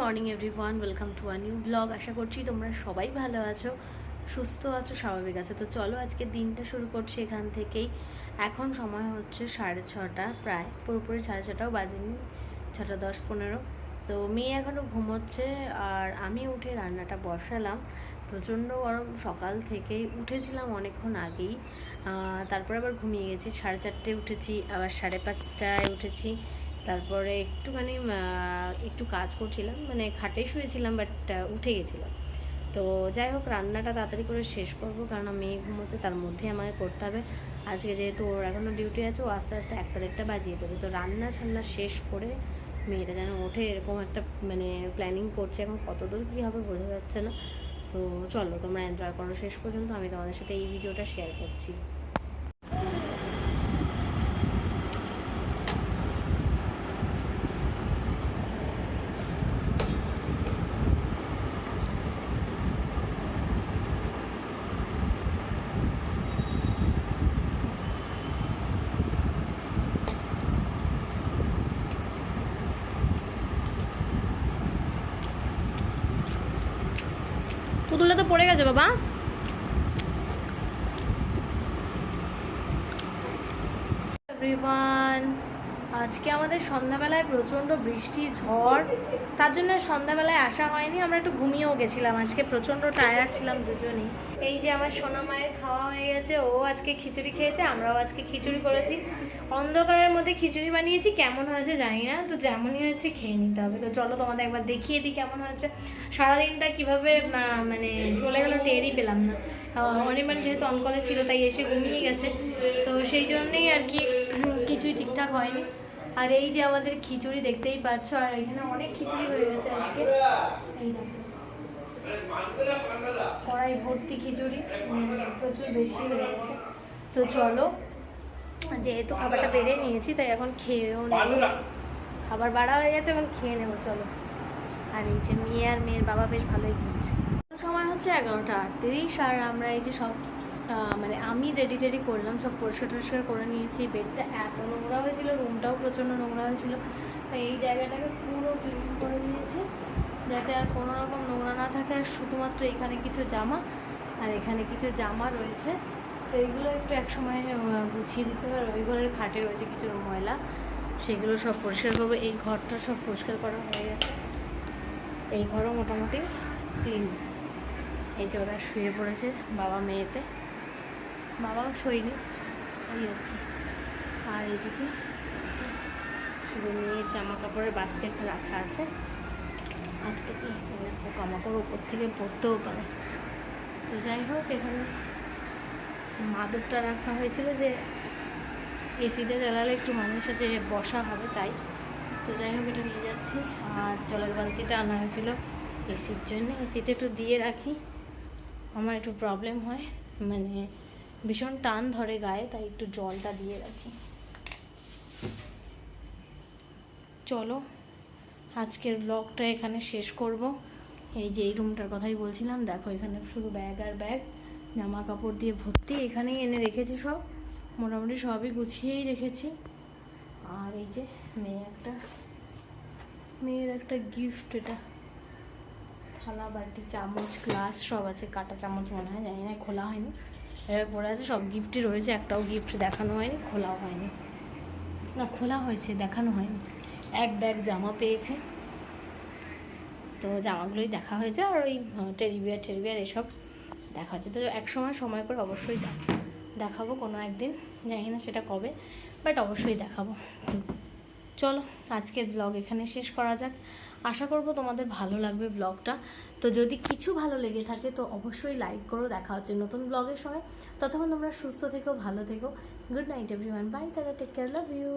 Morning everyone, welcome to a new blog. আশা করছি তোমরা সবাই ভালো আছো, সুস্থ আছো, স্বাভাবিক আছো। তো চলো আজকে দিনটা শুরু করছি এখান থেকেই। এখন সময় হচ্ছে সাড়ে ছটা প্রায়, পুরোপুরি সাড়ে ছটাও বাজেনি, ছটা দশ পনেরো। তো মেয়ে এখনও ঘুমোচ্ছে, আর আমি উঠে রান্নাটা বসালাম। প্রচণ্ড গরম, সকাল থেকেই উঠেছিলাম অনেকক্ষণ আগেই। তারপর আবার ঘুমিয়ে গেছি, সাড়ে চারটে উঠেছি, আবার সাড়ে পাঁচটায় উঠেছি। তারপরে একটুখানি একটু কাজ করছিলাম মানে খাটে শুয়েছিলাম বাট উঠে গেছিলাম তো যাই হোক, রান্নাটা তাড়াতাড়ি করে শেষ করব, কারণ মেয়ে ঘুমোচ্ছে, তার মধ্যে আমাকে করতে হবে। আজকে যেহেতু ওর এখনও ডিউটি আছে, ও আস্তে আস্তে একটা দেড়টা বাজিয়ে দেবে। তো রান্না ঠান্না শেষ করে মেয়েটা যেন ওঠে, এরকম একটা মানে প্ল্যানিং করছে এখন, কতদূর কী হবে বোঝা যাচ্ছে না। তো চলো, তোমরা এনজয় করো শেষ পর্যন্ত। আমি তোমাদের সাথে এই ভিডিওটা শেয়ার করছি। পুতুলটা তো পড়ে গেছে বাবা। এভরিওয়ান আজকে আমাদের সন্ধ্যাবেলায় প্রচণ্ড বৃষ্টি, ঝড়, তার জন্য সন্ধ্যাবেলায় আসা হয়নি, আমরা একটু ঘুমিয়েও গেছিলাম, আজকে প্রচণ্ড টায়ার্ড ছিলাম দুজনেই। এই যে আমার সোনা মায়ের খাওয়া হয়ে গেছে, ও আজকে খিচুড়ি খেয়েছে, আমরাও আজকে খিচুড়ি করেছি। অন্ধকারের মধ্যে খিচুড়ি বানিয়েছি, কেমন হয়েছে জানি না, তো যেমনই হয়েছে খেয়ে নিতে হবে। তো চলো তোমাদের একবার দেখিয়ে দিই কেমন হয়েছে। সারাদিনটা কীভাবে মানে চলে গেলো, টেরই পেলাম না। অনির্বাণ যেহেতু অনকলে ছিল, তাই এসে ঘুমিয়ে গেছে। তো সেই জন্যই আর কি কিছুই ঠিকঠাক হয়নি। আর এই যে আমাদের খিচুড়ি দেখতেই পাচ্ছ আর এখানে অনেক খিচুড়ি হয়ে গেছে আজকে। এই কড়াই ভর্তি খিচুড়ি প্রচুর বেশি হয়ে গেছে। তো চলো যেহেতু খাবারটা বেড়ে নিয়েছি তাই এখন খেয়েও নেব। খাবার বাড়া হয়ে গেছে এখন খেয়ে নেব চলো। আর এই যে মেয়ে আর মেয়ের বাবা বেশ ভালোই খাচ্ছে। সময় হচ্ছে এগারোটা আটত্রিশ আর আমরা এই যে সব মানে আমি রেডি টেডি করলাম, সব পরিষ্কার টরিষ্কার করে নিয়েছি। বেডটা এত নোংরা হয়েছিল রুমটাও প্রচণ্ড নোংরা হয়েছিল। তাই এই জায়গাটাকে পুরো ক্লিন করে নিয়েছি, যাতে আর কোনো রকম নোংরা না থাকে। আর শুধুমাত্র এখানে কিছু জামা আর এখানে কিছু জামা রয়েছে। তো এইগুলো একটু এক সময় গুছিয়ে দিতে হবে। ওই ঘরের খাটে রয়েছে কিছু ময়লা। সেগুলো সব পরিষ্কার করব। এই ঘরটা সব পরিষ্কার করা হয়ে গেছে। এই ঘরও মোটামুটি ক্লিন এই যে ওরা শুয়ে পড়েছে বাবা মেয়েতে। বাবাও শোয়নি, এই আর কি। আর এইদিকে শুধু মেয়ের জামা কাপড়ের বাস্কেট রাখা আছে। আজকে কি পোকামাকড় উপর থেকে পড়তেও পারে। তো যাই হোক, এখানে মাদুরটা রাখা হয়েছিল যে এসিতে জ্বালালে একটু মানুষের যে বসা হবে তাই। তো যাই হোক, এটা নিয়ে যাচ্ছি। আর জলের বালতিটা আনা হয়েছিল এসির জন্য। এসিতে একটু দিয়ে রাখি, আমার একটু প্রবলেম হয়। মানে ভীষণ টান ধরে গায়ে, তাই একটু জলটা দিয়ে রাখি। চলো, আজকের ব্লগটা এখানে শেষ করব। এই যে এই রুমটার কথাই বলছিলাম, দেখো এখানে শুধু ব্যাগ আর ব্যাগ জামা কাপড় দিয়ে ভর্তি, এখানেই এনে রেখেছি সব। মোটামুটি সবই গুছিয়েই রেখেছি। আর এই যে মেয়ে একটা, মেয়ের একটা গিফট এটা। থালা বাটি, চামচ গ্লাস সব আছে, কাটা চামচ মনে হয়, জানি না, খোলা হয়নি। এবার পড়ে আছে, সব গিফটই রয়েছে, একটাও গিফট দেখানো হয়নি, খোলাও হয়নি। না, খোলা হয়েছে, দেখানো হয়নি। এক ব্যাগ জামা পেয়েছে। তো জামাগুলোই দেখা হয়েছে, আর ওই টেরিবিয়ার টেরিবিয়ার এসব দেখা হচ্ছে তো এক সময় সময় করে অবশ্যই দেখাবো কোনো একদিন, জানি না সেটা কবে বাট অবশ্যই দেখাবো। চলো, আজকের ব্লগ এখানে শেষ করা যাক। আশা করব তোমাদের ভালো লাগবে ব্লগটা তো যদি কিছু ভালো লেগে থাকে, তো অবশ্যই লাইক করো। দেখা হচ্ছে নতুন ব্লগের সময়। ততক্ষণ তোমরা সুস্থ থেকো, ভালো থেকো। Good night everyone bye tata take care love you